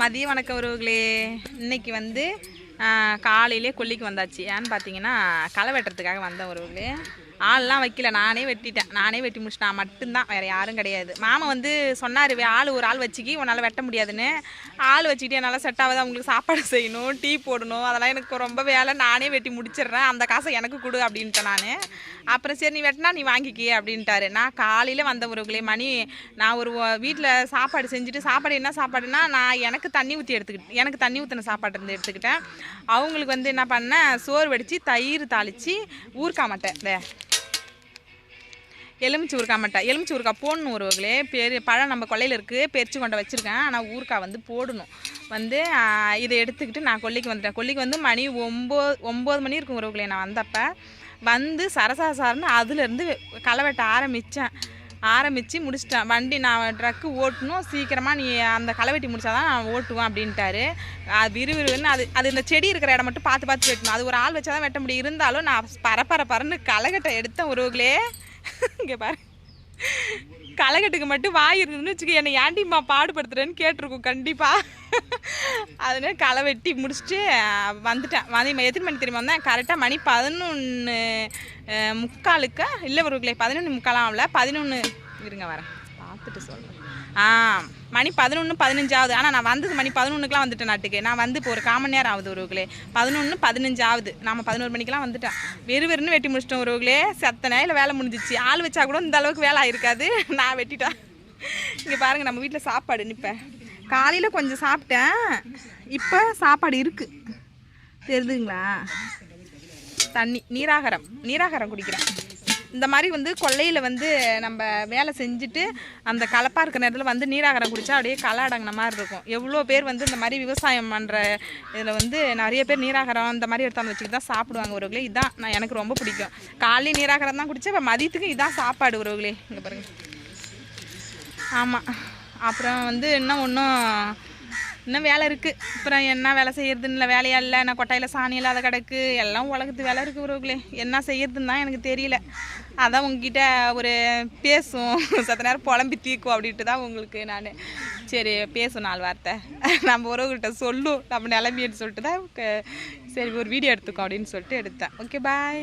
மதிய வணக்கம் உறவுகளே. இன்னைக்கு வந்து காலையிலே கொல்லிக்கு வந்தாச்சு. ஏன்னு பார்த்தீங்கன்னா களை வெட்டுறதுக்காக வந்த உறவுகளே. ஆள்லாம் வைக்கல. நானே வெட்டிட்டேன். நானே வெட்டி முடிச்சிட்டேன். நான் மட்டும்தான். வேறு யாரும் கிடையாது. மாமா வந்து சொன்னார் ஆள் ஒரு ஆள் வச்சுக்கி உன்னால் வெட்ட முடியாதுன்னு. ஆள் வச்சுக்கிட்டு என்னால் செட் ஆகாது. அவங்களுக்கு சாப்பாடு செய்யணும் டீ போடணும். அதெல்லாம் எனக்கு ரொம்ப வேலை. நானே வெட்டி முடிச்சிடுறேன். அந்த காசை எனக்கு கொடு அப்படின்ட்டேன் நான். அப்புறம் சரி நீ வெட்டினா நீ வாங்கிக்கி அப்படின்ட்டாரு. நான் காலையில் வந்த உறவுகளே மணி நான் ஒரு வீட்டில் சாப்பாடு செஞ்சுட்டு சாப்பாடு என்ன சாப்பாடுனா நான் எனக்கு தண்ணி ஊற்றி எடுத்துக்கிட்டு எனக்கு தண்ணி ஊற்றின சாப்பாடு இருந்து எடுத்துக்கிட்டேன். அவங்களுக்கு வந்து என்ன பண்ணேன் சோறு வடித்து தயிர் தாளித்து ஊறுக்கா மாட்டேன் இந்த எலுமிச்சி ஊறுக்காய் மாட்டேன் எலுமிச்சி ஊறுக்காய் போடணும் உறவுகளே பெரிய பழம் நம்ம கொல்லையில் இருக்குது பெரிச்சு கொண்ட வச்சுருக்கேன். ஆனால் ஊறுக்காய் வந்து போடணும். வந்து இதை எடுத்துக்கிட்டு நான் கொல்லிக்கு வந்துட்டேன். கொல்லிக்கு வந்து மணி ஒம்பது ஒம்பது மணி இருக்கும் உறவுகளே நான் வந்தப்போ. வந்து சரசா சாரன்னு அதுலேருந்து களை வெட்ட ஆரம்பித்தேன் ஆரம்பித்து முடிச்சிட்டேன். வண்டி நான் ட்ரக்கு ஓட்டணும். சீக்கிரமாக நீ அந்த களை வெட்டி முடிச்சாதான் நான் ஓட்டுவேன் அப்படின்ட்டாரு. அது விறுவிறுன்னு அது அது இந்த செடி இருக்கிற இடம் மட்டும் பார்த்து பார்த்து வெட்டணும். அது ஒரு ஆள் வச்சா தான் வெட்ட முடியும். இருந்தாலும் நான் பரப்பர பரன்னு களைகட்டை எடுத்தேன் உறவுகளே இங்கே பாரு. களைகட்டுக்கு மட்டும் வாய் இருந்ததுன்னு வச்சுக்க என்னை ஏன்டிம்மா பாடுபடுத்துறேன்னு கேட்டிருக்கோம் கண்டிப்பாக அதனால களை வெட்டி முடிச்சுட்டு வந்துட்டேன். வந்து எத்தனை மணி தெரியுமா வந்தேன்? கரெக்டாக மணி பதினொன்று முக்காலுக்கு? இல்லை ஒரு பதினொன்று முக்காலாம் ஆகல பதினொன்று இருங்க வரேன். பார்த்துட்டு சொல்கிறேன் மணி பதினொன்று பதினஞ்சாவது. ஆனால் நான் வந்தது மணி பதினொன்றுக்கெலாம் வந்துட்டேன் நாட்டுக்கு. நான் வந்து இப்போ ஒரு காமன் நேரம் ஆகுது உறவுகளே. பதினொன்று பதினஞ்சாவது. நம்ம பதினோரு மணிக்கெலாம் வந்துட்டேன் வெறு வெறுன்னு வெட்டி முடிச்சிட்டோம் உறவுகளே. செத்தனே இல்லை வேலை முடிஞ்சிச்சு. ஆள் வச்சா கூட இந்த அளவுக்கு வேலை ஆயிருக்காது. நான் வெட்டிட்டேன் இங்கே பாருங்கள் நம்ம வீட்டில் சாப்பாடு நிற்பேன் காலையில் கொஞ்சம் சாப்பிட்டேன். இப்போ சாப்பாடு இருக்குது தெரியுதுங்களா? தண்ணி நீராகரம். நீராகரம் குடிக்கிறேன். இந்த மாதிரி வந்து கொல்லையில் வந்து நம்ம வேலை செஞ்சுட்டு அந்த கலப்பாக இருக்கிற நேரத்தில் வந்து நீராகரம் குடித்தா அப்படியே களை அடங்கின மாதிரி இருக்கும். எவ்வளோ பேர் வந்து இந்த மாதிரி விவசாயம் பண்ணுற இதில் வந்து நிறைய பேர் நீராகரம் இந்த மாதிரி எடுத்தாந்து வச்சுக்கிட்டு தான் சாப்பிடுவாங்க உறவுகளே. இதான் நான் எனக்கு ரொம்ப பிடிக்கும். காலையில் நீராகரம் தான் குடித்தேன் இப்போ மதியத்துக்கு இதான் சாப்பாடு உறவுகளே. இங்கே பாருங்கள் ஆமாம் அப்புறம் வந்து இன்னும் ஒன்றும் இன்னும் வேலை இருக்குது அப்புறம் என்ன வேலை செய்யறதுன்னு இல்லை வேலையா இல்லை. நான் கொட்டாயில் சாணி இல்லாத கிடக்கு. எல்லாம் உலகத்து வேலை இருக்குது உறவுகளே. என்ன செய்யறதுன்னு தான் எனக்கு தெரியல. அதான் உங்ககிட்ட ஒரு பேசும் சத்த நேரம் புலம்பி தீக்கும் அப்படின்ட்டு தான் உங்களுக்கு நான். சரி பேசும் நாலு வார்த்தை. நம்ம உறவுகிட்ட சொல்லும். நம்ம நிலமைன்னு சொல்லிட்டு தான் சரி ஒரு வீடியோ எடுத்துக்கோ அப்படின்னு சொல்லிட்டு எடுத்தேன். Okay bye